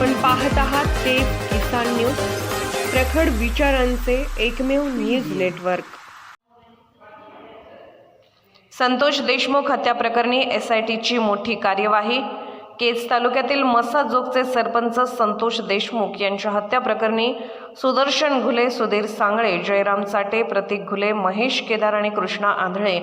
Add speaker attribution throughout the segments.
Speaker 1: आपण पाहत आहात ते किसान न्यूज प्रखड विचारांचे एकमेव न्यूज नेटवर्क. संतोष देशमुख हत्या प्रकरणी एस आय टीची मोठी कार्यवाही. केज तालुक्यातील मसाजोगचे सरपंच संतोष देशमुख यांच्या हत्या प्रकरणी सुदर्शन घुले सुधीर सांगळे जयराम चाटे प्रतीक घुले महेश केदार आणि कृष्णा आंधळे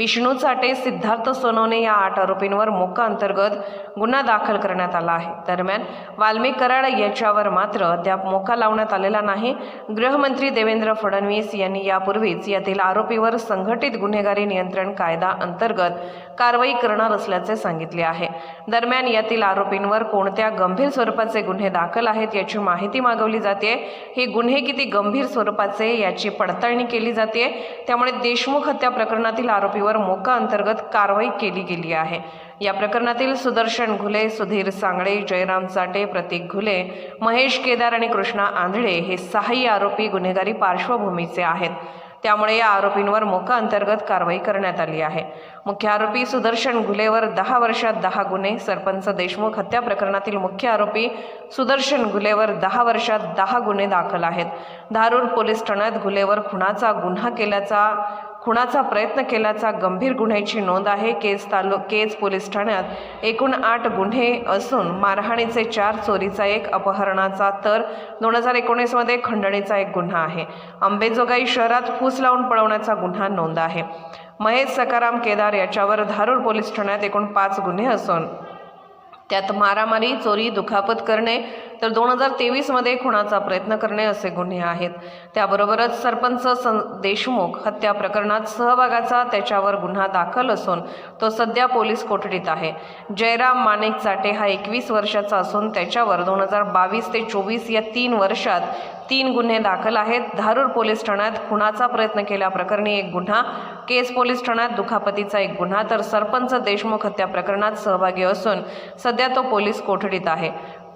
Speaker 1: विष्णू चाटे सिद्धार्थ सोनवणे या आठ आरोपींवर मोका अंतर्गत गुन्हा दाखल करण्यात आला आहे. दरम्यान वाल्मिक कराड याच्यावर मात्र त्यात मोका लावण्यात आलेला नाही. गृहमंत्री देवेंद्र फडणवीस यांनी यापूर्वीच यातील आरोपीवर संघटित गुन्हेगारी नियंत्रण कायदा अंतर्गत कारवाई करणार असल्याचे सांगितले आहे. दरम्यान यातील आरोपींवर कोणत्या गंभीर स्वरूपाचे गुन्हे दाखल आहेत याची माहिती मागवली जाते. हे गुन्हे किती गंभीर स्वरूपाचे याची पडताळणी केली जाते. त्यामुळे देशमुख हत्या प्रकरणातील आरोपीवर मोका अंतर्गत कारवाई केली गेली आहे. या प्रकरणातील सुदर्शन घुले सुधीर सांगळे जयराम चाटे प्रतीक घुले महेश केदार आणि कृष्णा आंधळे हे सहाही आरोपी गुन्हेगारी पार्श्वभूमीचे आहेत. त्यामुळे या आरोपींवर मोका अंतर्गत कारवाई करण्यात आली आहे. मुख्य आरोपी सुदर्शन घुलेवर दहा वर्षात दहा गुन्हे सरपंच देशमुख हत्या प्रकरणातील मुख्य आरोपी सुदर्शन घुलेवर दहा वर्षात दहा गुन्हे दाखल आहेत. धारूर पोलीस ठाण्यात घुलेवर खुनाचा गुन्हा केल्याचा खुणाचा प्रयत्न केल्याचा गंभीर गुन्ह्याची नोंद आहे. केज तालु केज पोलीस ठाण्यात एकूण आठ गुन्हे असून मारहाणीचे चार चोरीचा एक अपहरणाचा तर दोन हजार एकोणीसमध्ये खंडणीचा एक गुन्हा आहे. अंबेजोगाई शहरात फूस लावून पळवण्याचा गुन्हा नोंद आहे. महेश सकाराम केदार याच्यावर धारूर पोलीस ठाण्यात एकूण पाच गुन्हे असून त्यात मारामारी चोरी दुखापत करणे तर दोन हजार तेवीसमध्ये खुणाचा प्रयत्न करणे असे गुन्हे आहेत. त्याबरोबरच सरपंच सं देशमुख हत्या प्रकरणात सहभागाचा त्याच्यावर गुन्हा दाखल असून तो सध्या पोलीस कोठडीत आहे. जयराम माणिक चाटे हा एकवीस वर्षाचा असून त्याच्यावर दोन हजार बावीस ते चोवीस या तीन वर्षात तीन गुन्हे दाखल आहेत. धारूर पोलीस ठाण्यात खुणाचा प्रयत्न केल्याप्रकरणी एक गुन्हा केस पोलीस ठाण्यात दुखापतीचा एक गुन्हा तर सरपंच देशमुख हत्या प्रकरणात सहभागी असून सध्या तो पोलीस कोठडीत आहे.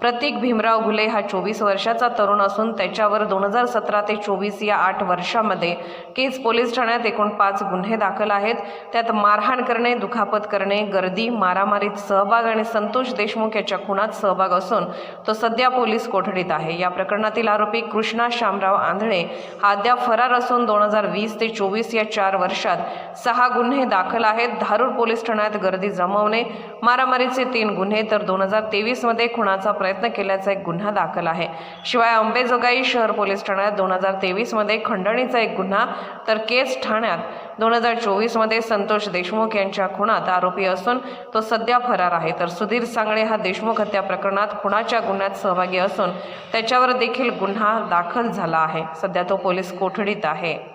Speaker 1: प्रतीक भीमराव घुले हा चोवीस वर्षाचा तरुण असून त्याच्यावर दोन हजार सतरा ते चोवीस या आठ वर्षामध्ये केज पोलीस ठाण्यात एकूण पाच गुन्हे दाखल आहेत. त्यात मारहाण करणे दुखापत करणे गर्दी मारामारीत सहभाग आणि संतोष देशमुख याच्या खुनात सहभाग असून तो सध्या पोलीस कोठडीत आहे. या प्रकरणातील आरोपी कृष्णा शामराव आंधळे हा अद्याप फरार असून दोन हजार वीस ते चोवीस या चार वर्षात सहा गुन्हे दाखल आहेत. धारूर पोलीस ठाण्यात गर्दी जमवणे मारामारीचे तीन गुन्हे तर दोन हजार तेवीसमध्ये खुनाचा प्रयत्न प्रयत्न केल्याचा एक गुन्हा दाखल आहे. शिवाय अंबेजोगाई शहर पोलीस ठाण्यात दोन हजार तेवीसमध्ये खंडणीचा एक गुन्हा तर केस ठाण्यात दोन हजार चोवीसमध्ये संतोष देशमुख यांच्या खुनात आरोपी असून तो सध्या फरार आहे. तर सुधीर सांगळे हा देशमुख हत्या प्रकरणात खुनाच्या गुन्ह्यात सहभागी असून त्याच्यावर देखील गुन्हा दाखल झाला आहे. सध्या तो पोलीस कोठडीत आहे.